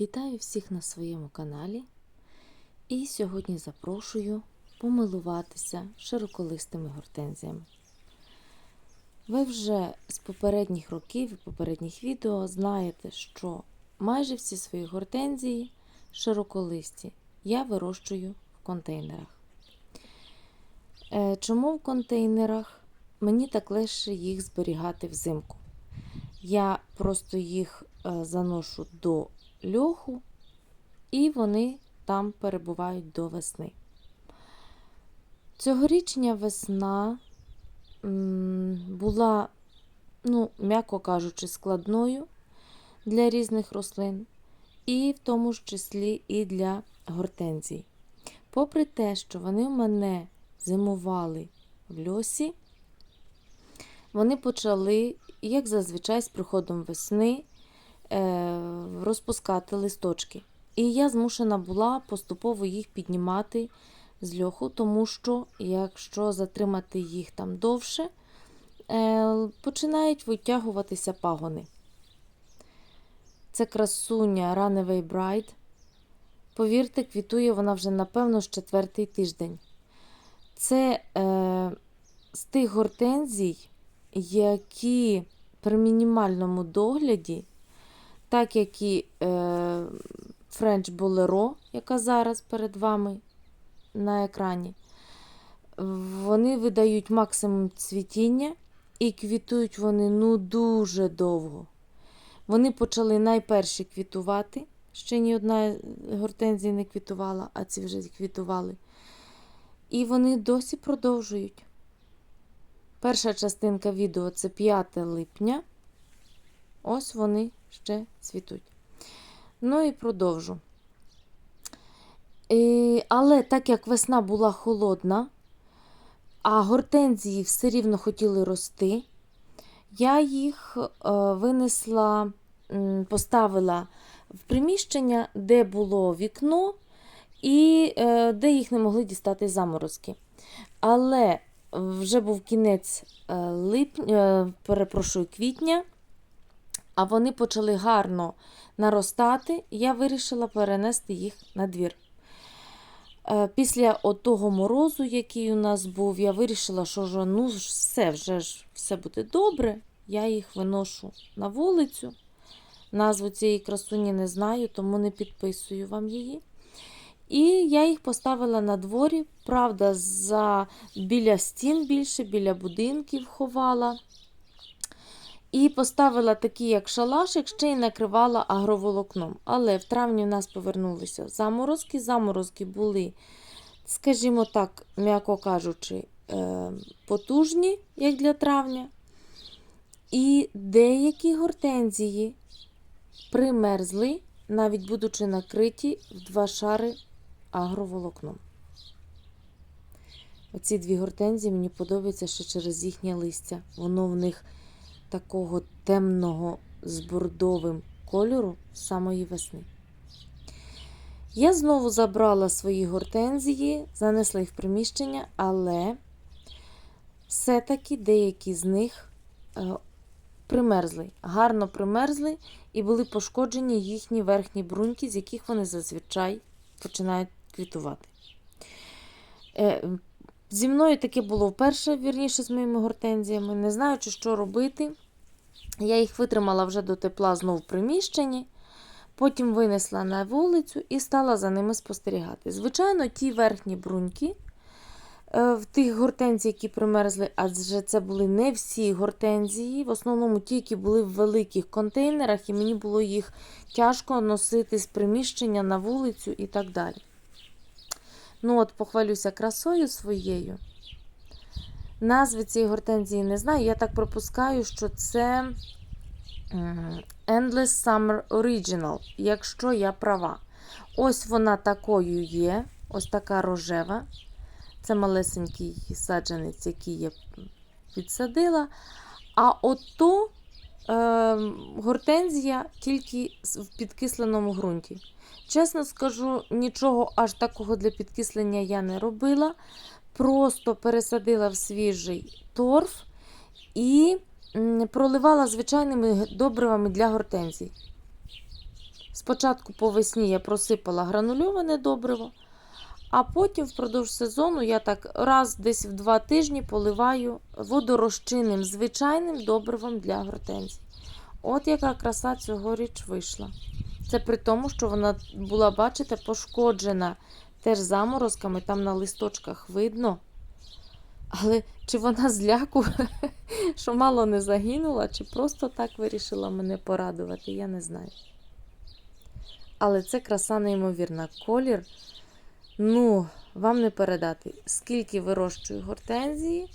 Вітаю всіх на своєму каналі. І сьогодні запрошую помилуватися широколистими гортензіями. Ви вже з попередніх років і попередніх відео знаєте, що майже всі свої гортензії широколисті я вирощую в контейнерах. Е, Чому в контейнерах? Мені так легше їх зберігати взимку. Я просто їх е, заношу до льоху, і вони там перебувають до весни. Цьогорічня весна була, ну, м'яко кажучи, складною для різних рослин, і в тому ж числі і для гортензій. Попри те, що вони в мене зимували в льосі, вони почали, як зазвичай, з приходом весни розпускати листочки. І я змушена була поступово їх піднімати з льоху, тому що, якщо затримати їх там довше, е, починають витягуватися пагони. Це красуня Runaway Bride. Повірте, квітує вона вже, напевно, з четвертий тиждень. Це е, з тих гортензій, які при мінімальному догляді, так як і е, French Bolero, яка зараз перед вами на екрані, вони видають максимум цвітіння і квітують вони ну дуже довго. Вони почали найперші квітувати. Ще ні одна гортензія не квітувала, а ці вже квітували. І вони досі продовжують. Перша частинка відео це 5 липня. Ось вони ще цвітуть. Ну і продовжу. І, але так як весна була холодна, а гортензії все рівно хотіли рости, я їх е, винесла, поставила в приміщення, де було вікно, і е, де їх не могли дістати заморозки. Але вже був кінець е, липня, перепрошую, квітня, а вони почали гарно наростати, я вирішила перенести їх на двір. Е, Після того морозу, який у нас був, я вирішила, що ж, ну, все, вже ж все буде добре. Я їх виношу на вулицю. Назву цієї красуні не знаю, тому не підписую вам її. І я їх поставила на дворі, правда, за біля стін більше, біля будинків ховала. І поставила такі, як шалашик, ще й накривала агроволокном. Але в травні в нас повернулися заморозки. Заморозки були, скажімо так, м'яко кажучи, е, потужні, як для травня. І деякі гортензії примерзли, навіть будучи накриті в два шари агроволокном. Оці дві гортензії мені подобаються ще через їхнє листя. Воно в них такого темного з бордовим кольору самої весни. Я знову забрала свої гортензії, занесла їх в приміщення, але все-таки деякі з них е, примерзли, гарно примерзли і були пошкоджені їхні верхні бруньки, з яких вони зазвичай починають квітувати. Е, Зі мною таке було вперше, вірніше, з моїми гортензіями. Не знаючи, що робити. Я їх витримала вже до тепла знову в приміщенні, потім винесла на вулицю і стала за ними спостерігати. Звичайно, ті верхні бруньки е, в тих гортензій, які примерзли, адже це були не всі гортензії, в основному ті, які були в великих контейнерах, і мені було їх тяжко носити з приміщення на вулицю і так далі. Ну, от, похвалюся красою своєю. Назви цієї гортензії не знаю. Я так пропускаю, що це Endless Summer Original, якщо я права. Ось вона такою є. Ось така рожева. Це малесенький саджанець, який я підсадила. А ото е, гортензія тільки в підкисленому ґрунті. Чесно скажу, нічого аж такого для підкислення я не робила. Просто пересадила в свіжий торф і проливала звичайними добривами для гортензій. спочатку по весні я просипала гранульоване добриво, а потім впродовж сезону я так раз десь в два тижні поливаю водорозчинним звичайним добривом для гортензій. От яка краса цьогоріч вийшла. Це при тому, що вона була, бачите, пошкоджена теж заморозками, там на листочках видно. Але чи вона зляку, що мало не загинула, чи просто так вирішила мене порадувати, я не знаю. Але це краса неймовірна. Колір, ну, вам не передати. Скільки вирощую гортензії,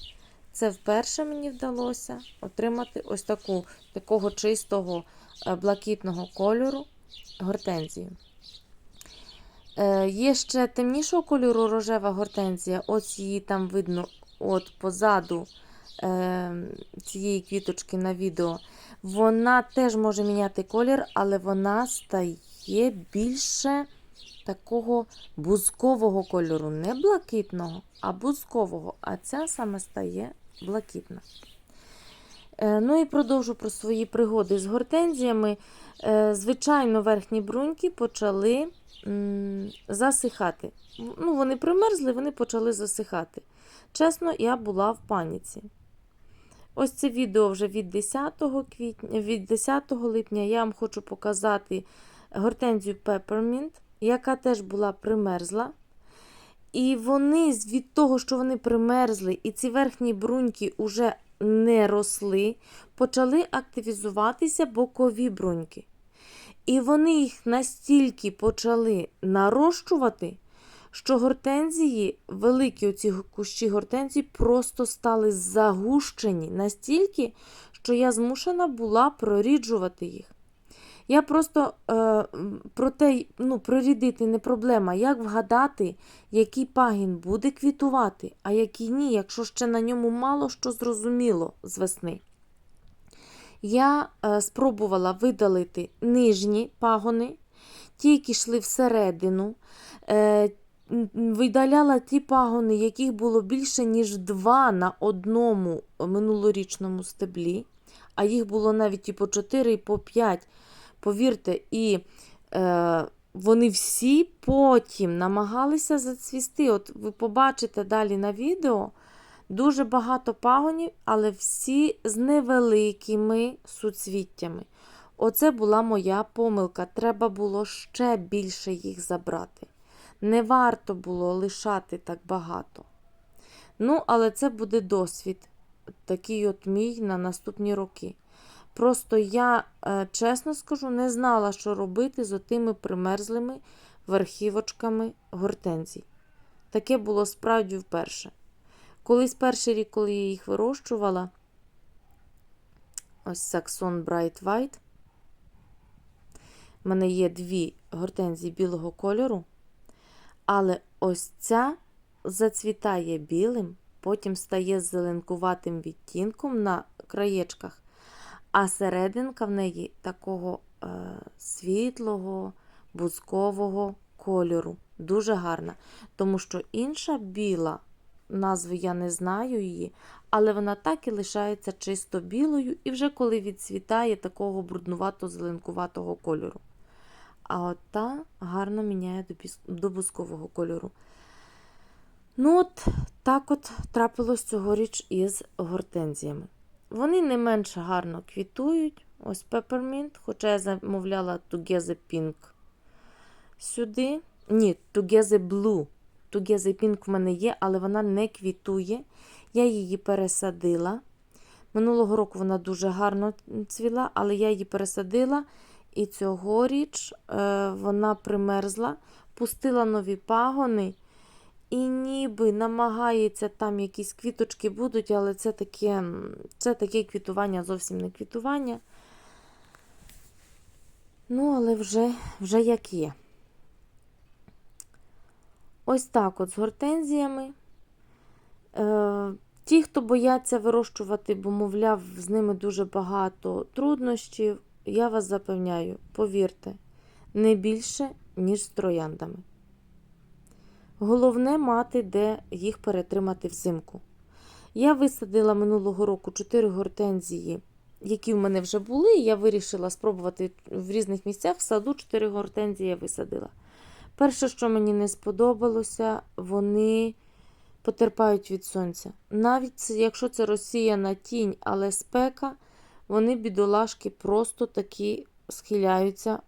це вперше мені вдалося отримати ось таку, такого чистого е, блакитного кольору гортензію. Е, є ще темнішого кольору рожева гортензія. Ось її там видно от позаду е, цієї квіточки на відео. Вона теж може міняти колір, але вона стає більше такого бузкового кольору. Не блакитного, а бузкового. А ця саме стає блакитна. Е, Ну і продовжу про свої пригоди з гортензіями. Звичайно, верхні бруньки почали засихати. Ну, Вони примерзли, вони почали засихати. Чесно, я була в паніці. Ось це відео вже від 10 квітня, від 10 липня я вам хочу показати гортензію Peppermint, яка теж була примерзла. І вони від того, що вони примерзли, і ці верхні бруньки вже не росли, почали активізуватися бокові бруньки. І вони їх настільки почали нарощувати, що гортензії, великі оці кущі гортензій, просто стали загущені настільки, що я змушена була проріджувати їх. Я просто е, про те, ну, прорідити не проблема, як вгадати, який пагін буде квітувати, а який ні, якщо ще на ньому мало що зрозуміло з весни. Я е, спробувала видалити нижні пагони, ті, які йшли всередину. Е, видаляла ті пагони, яких було більше, ніж два на одному минулорічному стеблі, а їх було навіть і по 4, і по 5. Повірте, і е, вони всі потім намагалися зацвісти. От ви побачите далі на відео дуже багато пагонів, але всі з невеликими суцвіттями. Оце була моя помилка. Треба було ще більше їх забрати. Не варто було лишати так багато. Ну, але це буде досвід, такий от мій на наступні роки. Просто я, е, чесно скажу, не знала, що робити з отими примерзлими верхівочками гортензій. Таке було справді вперше. Колись перший рік, коли я їх вирощувала, ось Saxon Bright White. У мене є дві гортензії білого кольору, але ось ця зацвітає білим, потім стає зеленкуватим відтінком на краєчках, а серединка в неї такого е, світлого, бузкового кольору. Дуже гарна. Тому що інша біла, назви я не знаю її, але вона так і лишається чисто білою, і вже коли відцвітає такого бруднувато-зеленкуватого кольору. А от та гарно міняє до, бузкового кольору. Ну, от так от трапилось цьогоріч із гортензіями. Вони не менш гарно квітують. Ось Peppermint, хоча я замовляла Together Pink сюди. Ні, Together Blue. Together Pink в мене є, але вона не квітує. Я її пересадила. Минулого року вона дуже гарно цвіла, але я її пересадила. І цьогоріч е, вона примерзла, пустила нові пагони. І ніби намагається там якісь квіточки будуть, але це таке, це таке квітування, зовсім не квітування. Ну, але вже, вже як є. Ось так от з гортензіями. Е, ті, хто бояться вирощувати, бо, мовляв, з ними дуже багато труднощів, я вас запевняю, повірте, не більше, ніж з трояндами. Головне мати, де їх перетримати взимку. Я висадила минулого року 4 гортензії які в мене вже були, я вирішила спробувати в різних місцях. В саду 4 гортензії я висадила. Перше, що мені не сподобалося, вони потерпають від сонця. Навіть якщо це розсіяна тінь, але спека, вони, бідолашки, просто такі схиляються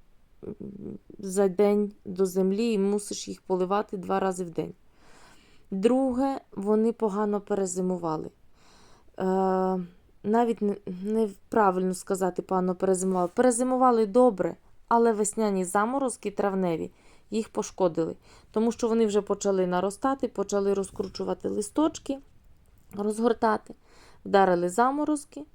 за день до землі і мусиш їх поливати два рази в день. Друге, вони погано перезимували. Е, навіть не, не сказати, погано перезимували. Перезимували добре, але весняні заморозки травневі їх пошкодили, тому що вони вже почали наростати, почали розкручувати листочки, розгортати, вдарили заморозки.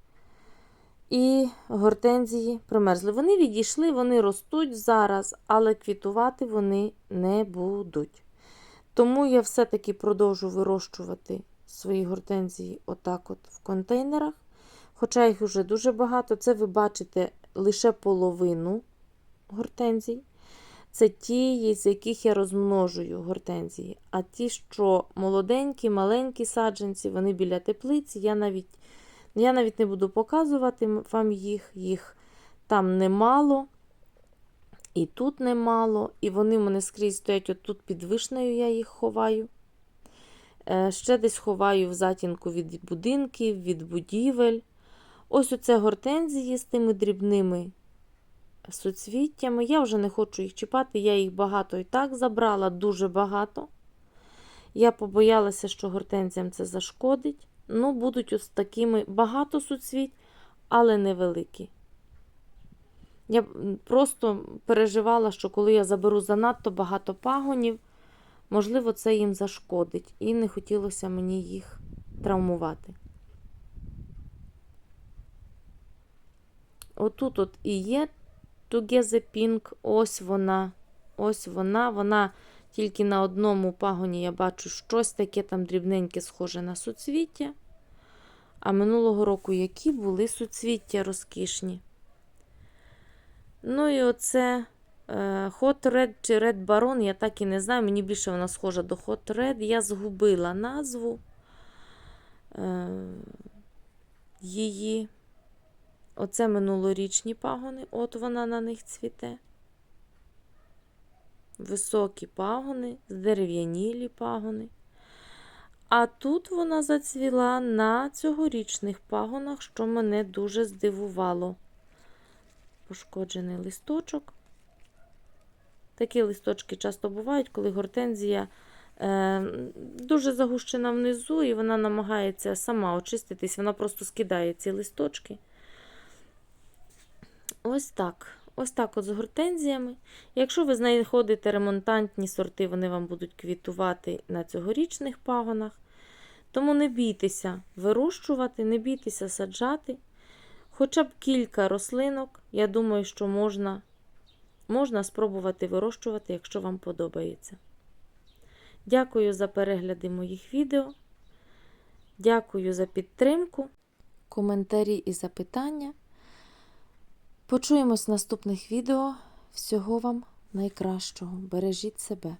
І гортензії примерзли. Вони відійшли, вони ростуть зараз, але квітувати вони не будуть. Тому я все-таки продовжу вирощувати свої гортензії отак от в контейнерах. Хоча їх вже дуже багато. Це ви бачите лише половину гортензій. Це ті, з яких я розмножую гортензії. А ті, що молоденькі, маленькі саджанці, вони біля теплиці. Я навіть, я навіть не буду показувати вам їх. Їх там немало. І тут немало. І вони в мене скрізь стоять отут під вишнею, я їх ховаю. Е, Ще десь ховаю в затінку від будинків, від будівель. Ось оце гортензії з тими дрібними суцвіттями. Я вже не хочу їх чіпати, я їх багато і так забрала, дуже багато. Я побоялася, що гортензіям це зашкодить. Ну, будуть ось такими багато суцвіть, але невеликі. Я просто переживала, що коли я заберу занадто багато пагонів, можливо, це їм зашкодить. І не хотілося мені їх травмувати. Отут от і є Pink, ось вона. Ось вона. Вона тільки на одному пагоні я бачу щось таке там дрібненьке, схоже на суцвіття. А минулого року які були суцвіття розкішні. Ну і оце е, Hot Red чи Red Baron, я так і не знаю. Мені більше вона схожа до Hot Red. Я згубила назву е, її. Оце минулорічні пагони, от вона на них цвіте. Високі пагони, здерев'янілі пагони. А тут вона зацвіла на цьогорічних пагонах, що мене дуже здивувало. Пошкоджений листочок. Такі листочки часто бувають, коли гортензія е, дуже загущена внизу, і вона намагається сама очиститись, вона просто скидає ці листочки. Ось так. Ось так от з гортензіями. Якщо ви знаходите ремонтантні сорти, вони вам будуть квітувати на цьогорічних пагонах. Тому не бійтеся вирощувати, не бійтеся саджати. Хоча б кілька рослинок, я думаю, що можна, можна спробувати вирощувати, якщо вам подобається. Дякую за перегляди моїх відео. Дякую за підтримку, коментарі і запитання. Почуємось в наступних відео. Всього вам найкращого. Бережіть себе.